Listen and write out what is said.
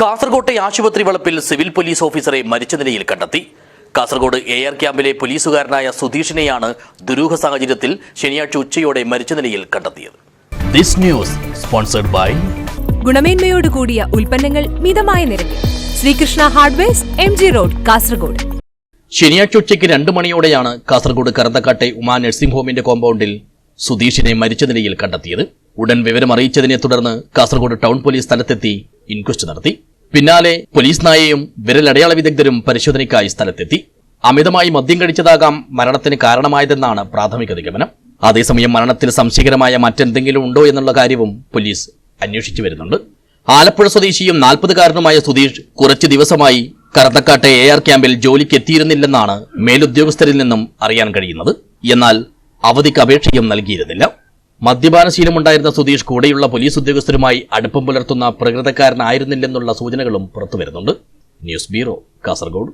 കാസർകോട്ടെ ആശുപത്രി വളപ്പിൽ സിവിൽ പോലീസ് ഓഫീസറെ മരിച്ച നിലയിൽ കണ്ടെത്തി. കാസർഗോഡ് എ ആർ ക്യാമ്പിലെ പോലീസുകാരനായ സുധീഷിനെയാണ് ദുരൂഹ സാഹചര്യത്തിൽ ശനിയാഴ്ച ഉച്ചയോടെ മരിച്ച നിലയിൽ കണ്ടെത്തിയത്. ദിസ് ന്യൂസ് സ്പോൺസർഡ് ബൈ ഗുണമേന്മയോട് കൂടിയ ഉൽപ്പന്നങ്ങൾ മിതമായ നിരക്കിൽ. Sreekrishna hardwares M G road Kasaragod ശനിയാഴ്ച ഉച്ചയ്ക്ക് രണ്ട് മണിയോടെയാണ് കാസർഗോഡ് കറന്തക്കാട്ടെ ഉമാ നഴ്സിംഗ് ഹോമിന്റെ കോമ്പൗണ്ടിൽ സുധീഷിനെ മരിച്ച നിലയിൽ കണ്ടെത്തിയത്. ഉടൻ വിവരം അറിയിച്ചതിനെ തുടർന്ന് കാസർഗോഡ് ടൗൺ പോലീസ് സ്ഥലത്തെത്തി ഇൻക്വസ്റ്റ് നടത്തി. പിന്നാലെ പോലീസ് നായയും വിരലടയാള വിദഗ്ധരും പരിശോധനയ്ക്കായി സ്ഥലത്തെത്തി. അമിതമായി മദ്യം കഴിച്ചതാകാം മരണത്തിന് കാരണമായതെന്നാണ് പ്രാഥമിക നിഗമനം. അതേസമയം മരണത്തിൽ സംശയകരമായ മറ്റെന്തെങ്കിലും ഉണ്ടോ എന്നുള്ള കാര്യവും പോലീസ് അന്വേഷിച്ചു വരുന്നുണ്ട്. ആലപ്പുഴ സ്വദേശിയും നാൽപ്പതുകാരനുമായ സുധീഷ് കുറച്ചു ദിവസമായി കറത്തക്കാട്ടെ എ ആർ ക്യാമ്പിൽ ജോലിക്ക് എത്തിയിരുന്നില്ലെന്നാണ് മേലുദ്യോഗസ്ഥരിൽ നിന്നും അറിയാൻ കഴിയുന്നത്. എന്നാൽ അവധിക്ക് അപേക്ഷയും നൽകിയിരുന്നില്ല. മദ്യപാനശീലമുണ്ടായിരുന്ന സുധീഷ് കൂടെയുള്ള പോലീസ് ഉദ്യോഗസ്ഥരുമായി അടുപ്പം പുലർത്തുന്ന പ്രകൃതക്കാരനായിരുന്നില്ലെന്നുള്ള സൂചനകളും പുറത്തുവരുന്നുണ്ട്. News bureau Kasaragod.